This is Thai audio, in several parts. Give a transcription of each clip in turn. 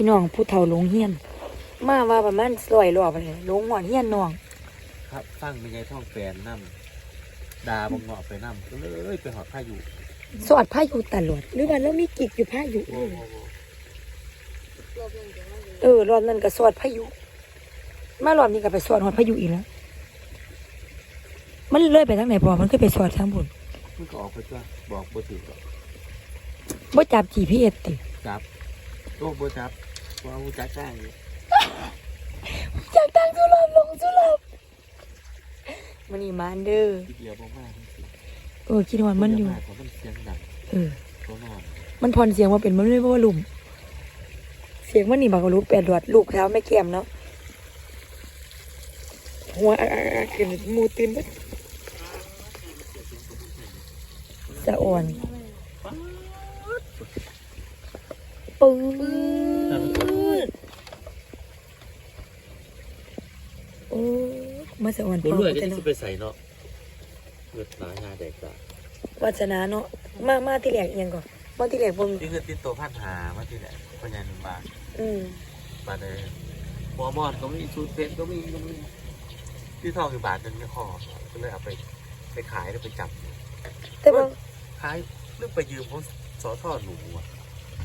พี่น้องผู้เฒ่าหลงเฮียน มาว่าประมาณร้อยรอบเลยหลงหอดเฮียนน้องครับฟังเป็นไงท่องแฟนน้ำดาบงเงาะไปน้ำก็เลยไปหอดผ้าอยู่สอดผ้าอยู่ตลอดหรือว่าเรามีกิกอยู่ผ้าอยู่โอ้โหเออรอบนั้นก็สอดผ้าอยู่มารอบนี้ก็ไปสอดหอดผ้าอยู่อีกแล้วมันเลื่อยไปทางไหนพอมันก็ไปสอดทางบนมันก็ออกไปจ้ะบอกบ่ถือหรอกบ่จับ GPS ติจับโอ้บ่จับ ว่าหูจักจ้างอยู่จากทางสุรบลงสุรบมันนี่มานเด้อทีเดียวบ่มากจริงเออคิดว่ามันอยู่ เพราะมันเสียงดังเออตัวนอนมันพรเสียงว่าเป็นมันไม่ว่าลุ่มเสียงมันนี่บักรู้แปดหลวดลูกเท้าไม่เกียมเนาะหัวอะอะอะขึ้นหมูตื่นเบิดสะอ่อนปื้ดโอ้ มาสะอ่อนบ่รวยก็แต่จะเนาะไปใส่เนาะเกิดหลายงาแดกจ้ะวาสนาเนาะมามาที่แหลกเอียงก่อนมาที่แหลกเบงนี่คือติดตัวพันหามาที่ไหนพญานุบาลอืมบาดเลยหัวมอดก็มีสูตรเพชรก็มีก็มีที่ทองอยู่บาทนึงไม่พอก็เลยเอาไปไปขายแล้วไปจับ แต่ว่าขายเรื่องไปยืมของสอท่อหนูอะ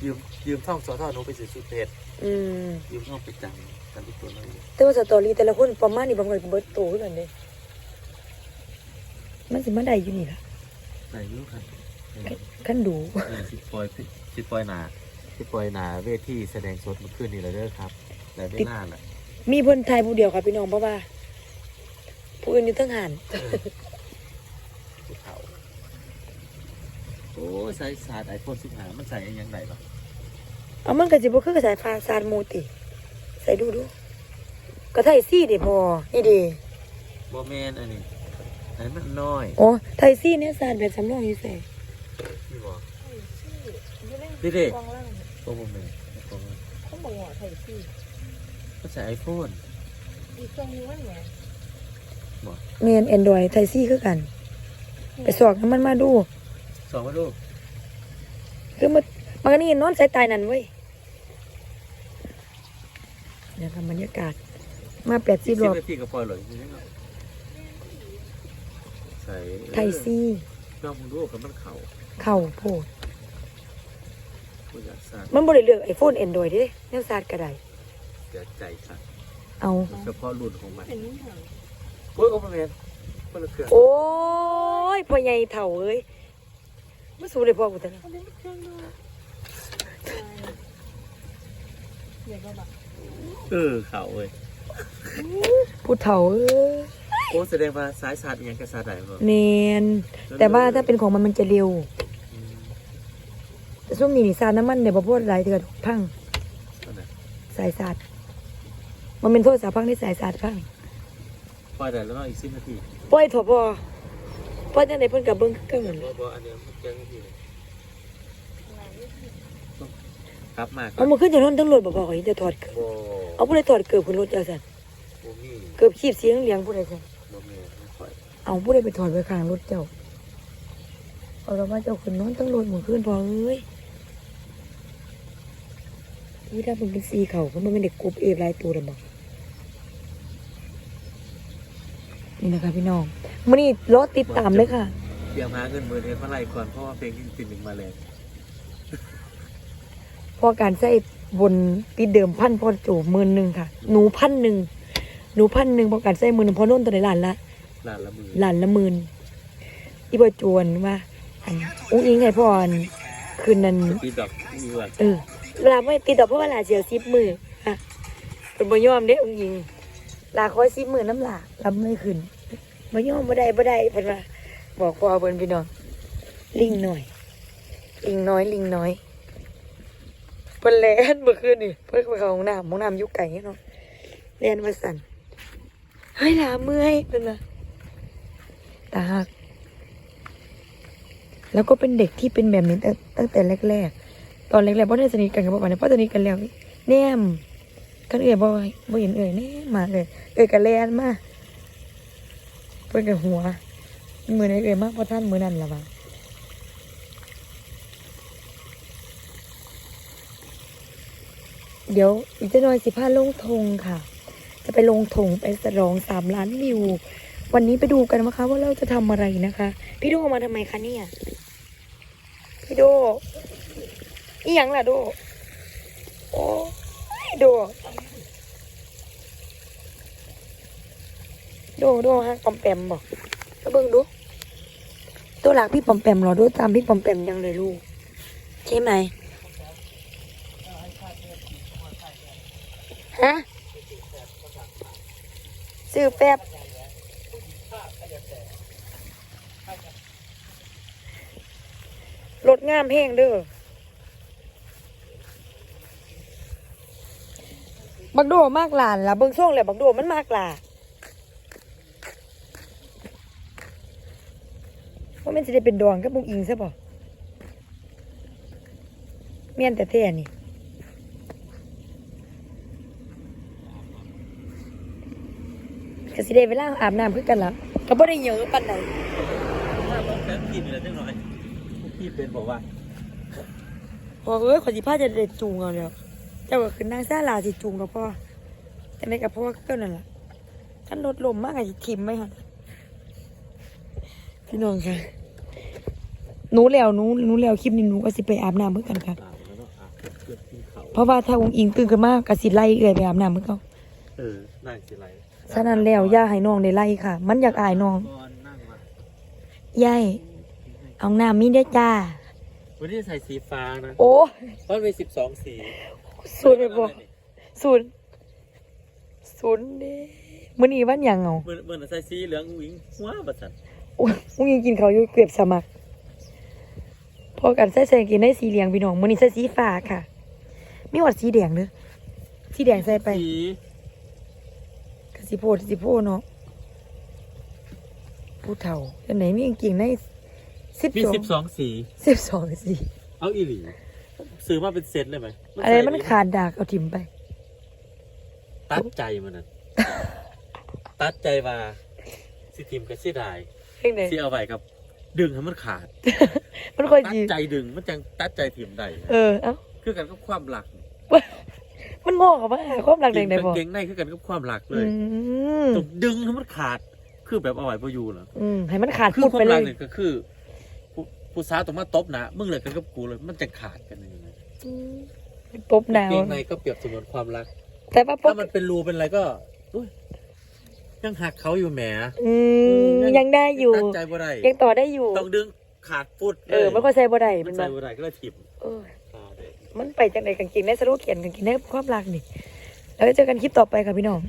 ยืมยืมท่องสอท่อหนูไปซื้อสูตรเพชร อืมยืมท่องไปจังกันทุกตัวเลยแต่ว่าสตอรี่แต่ละคนประมาณนี้บางคนก็เบิดโตขึ้นกันเด้มันสิมาได้อยู่นี่ล่ะไหนรู้ครับขั้นดูเออสิปล่อยสิปล่อยหนาสิปล่อยหนาเวทีแสดงสดเมื่อคืนนี้เลยเด้อครับแต่ไม่น่าแหละมีเพิ่นไทยผู้เดียวค่ะพี่น้องเพราะว่า ผู้อื่นอยู่ทั้งหันภูเขาโอ้ยใส่สาดไอโฟนสิบหามันใส่อันยังไงบ้าง เอามันก็สิบ่คือสายฟ้าซานโมติ ใส่ดูดูก็ไทยซี่เด้พอนี่เด้บอแมนอันนี้อันนี้มันน้อยอ๋อไทยซี่เนี่ยซานแบบสำรองอยู่ใส่พี่บอกดิเด็โอ้โหแมนโอ้โหเขาบอกว่าไทยซี่มันใส่ไอโฟนอีกเครื่องนึงมันแหมแม่น Android ไทยซี่คือกัน ไปสอกน้ำมันมาดูสองมาดูคือมันมันก็นี่นอนสายตายนั่นเว้ย เนี่ยค่ะบรรยากาศ มาแปดสิสิบบรอบนาทีก็ปล่อยเลยจริงๆเนาะใส่ไทยซี่ก็มึงดูกับมันเข่าเข่าโพดกูอยากสาดมันบ่ได้เลือกไอโฟนแอนดรอยเด้แนวซาดก็ได้เสียใจสัตว์เอาเฉพาะรุ่นของมันโอ้ยโอ้โหแมนมันละเครื่องโอ้ยพ่อใหญ่เถ่าเอ้ยมาสู้เลยพ่อกูแต่ละ เออเข่าเว้ยผู้เถ่าเอ้ยโอ้แสดงว่าสายสาดอิหยังกับสาดไหนบ่เนนแต่ว่าถ้าเป็นของมันมันจะเร็วอืมแต่ช่วงนี้นี่ซาดน้ำมันเนี่ยบ่พอหลายเดือนพังอันไหนสายซาดมันเป็นโทษสาพังที่สายซาดพังปล่อยได้แล้วเนาะอีกสิบนาทีปล่อยเถอะพ่อปล่อยจังไดเพิ่นกับเบิ่งคือเกันหมดบ่บ่อันเนี้ยมันแจ้งนาที เลยครับมากเอามาขึ้นจากนอนทั้งรถบ่บอกให้จะถอดเกือบบ่เอาผู้ใดถอดเกือบขึ้นรถจังซั่นบ่มีเกือบขีบเสียงเหลียงผู้ใดซั่นบ่มีไม่ค่อยเอาผู้ใดไปถอดไว้ข้างรถเจ้าเอาแล้วว่าเจ้าขึ้นนอนทั้งรถหมู่ขึ้นพอเอ้ยวิถ้ามันเป็นสีเขาเพราะมันเป็นเด็กกรุบเอฟหลายตัวแล้วบอกนี่นะคะพี่น้องมื่อนี้รถติดตามเลยค่ะ เตรียมหาเงินหมื่นเอ็ดมาไล่ก่อนเพราะว่าเพลงนี้ติดหนึ่งมาแล้ว เพอการใช้บนติดเดิมพันพอโจหมื่นหนึ่งค่ะ หนูพันหนึ่งหนูพันหนึ่งพอการใช้หมื่นหนึ่งพอโน่นตัวไหนล้านละล้านละหมื่นล้านละหมื่นอีบอจวนว่าอันอุ้งอิงไงพ่ออันคืนนั้นปีดอกมีว่าเออเวลาไม่ติดดอกเพราะว่าลาเสียวซิบมือฮะเป็นบ่ยอมเด้อุ้งอิงลาคอยซิบมือน้ำลาลำไม่ขึ้นบ่ยอมบ่ได้บ่ได้เพิ่นว่าบอกพ่อเพิ่นพี่น้องลิงหน่อย ลิงน้อยลิงน้อย เพิ่นแลนเมื่อคืนนี่เพิ่นไปเข้าห้องน้ำห้องน้ำอยู่ไกลเนาะแลนมาสั่นเฮ้ยลาเมื่อยเพิ่นว่าตาหักแล้วก็เป็นเด็กที่เป็นแบบนี้ตั้งแต่แรกๆ ตอนแรกๆพ่อได้สนิทกันกับพ่อปานนี้พ่อสนิทกันแล้วแนมกันเอ่ยบ่บ่เห็นเอ่ยแนมมาเลยเอ่ยกันแลนมาเพิ่นกับหัวมือไหนเอ่ยมากพอท่านมือนั่นละบ่า เดี๋ยวอีกจะน้อยสิพาลงธงค่ะ จะไปลงธงไปสรองสามล้านวิว วันนี้ไปดูกันนะคะ ว่าเราจะทำอะไรนะคะ พี่โดมาทำไมคะเนี่ย พี่โดอีหยังล่ะโดโอ้ยโดโดโดฮะปอมแปมบอกแล้วเบิ่งดู ตัวหลักพี่ปอมแปมเหรอดูตามพี่ปอมแปมยังเลยลูก ใช่ไหมฮะ ซื้อแป๊บรถงามแห้งเด้อบักโดมากหลานละเบิ่งช่วงแหละบักโดมันมากหลาว่ามันจะได้เป็นดวงกับบุงอิงซะบ่เมียนแต่แท้นี่ ก็สิได้เวลาอาบน้ำคือกันละก็บ่ได้เยอะปานใดถ้าต้องแป๊บกินเลยจังหน่อยพี่เป็นบอกว่าบอกเอ้ยขอสิพาจะได้จูงเอาแล้วเจ้าก็คือนางซาลาสิจูงแล้วพ่อแต่ในกับพ่อก็นั่นล่ะคันรถลมมากก็สิทิ่มไว้หั่นพี่น้องค่ะหนูแล้วหนูหนูแล้วคลิปนี้หนูก็สิไปอาบน้ำเหมือนกันค่ะตามแล้วเนาะอะเกือบกินเขาเพราะว่าถ้าองค์อิงตื่นขึ้นมาก็สิไล่เอื้อยไปอาบน้ำเหมือนเก่าเออนั่งสิไร ฉะนั้นแล้วอย่าให้น้องได้ไล่ค่ะ มันอยากอายน้องก่อนนั่งมายายเอาน้ำมีเด้อจ้า วันนี้ใส่สีฟ้านะโอ้เพราะมันเป็นสิบสองสีศูนย์ไปบ่ศูนย์ศูนย์เด้มื้อนี้วันหยังเอาเหมือนเหมือนใส่สีเหลืองอุ้งหัวบัดสันโอ้ยมึงยังกินเขาวอยู่เกือบสมัครพอกันใส่ใส่กินได้สีเหลืองพี่น้องมื้อนี้ใส่สีฟ้าค่ะ มีหวัดสีแดงเด้อสีแดงใส่ไปสีก็ สิโพดสิโพเนาะผู้เฒ่าจังไหนมีกางเกงในสิบมีสองสิบสองสี สิบสองสีเอาอีหลีซื้อมาเป็นเซตเลยไหมอะไรใส่มันขาดดากเอาถิ่มไป ตัดใจมันนั่นตัดใจว่าสิทีมก็เสียดายเรื่องไหนที่เอาไว้กับ ดึงให้มันขาด มันค่อยตัดดีใจดึงมันจังตัดใจทีมได้เออเอ้าคือกันกับความหลัก มันงอกออกมาหาความรักแดงได้บ่เก่งในคือกันกับความหลักเลอืยมต้องดึงให้มันขาดคือแบบเอาไว้บ่อยู่เหรออืมให้มันขาดคือพูดควาไปมเลรักยเนี่ยก็คือผู้ผู้สาวต้องมาตบนะมึงเลยกันกับกูเลย มันจะขาดกันยังไงอืมปบหนาวเก่งในก็เปรียบเสมือนความรัก แต่ว่าปถ้ากมันเป็นรูเป็นอะไรก็อุ๊ยยังหักเขาอยู่แหมอืมยังได้อยู่ตัดใจบ่ได้ยังต่อได้อยู่ ต้องดึงขาดฟุดเออมันก็ใส่บ่ได้มัมันนใส่มาบ่ได้ก็เลยถีบเอออ่าเด็ก มันไปจากไหนกันกินได้สรุปเขียนกันกินได้ความรักนี่ แล้วเจอกันคลิปต่อไปค่ะพี่น้อง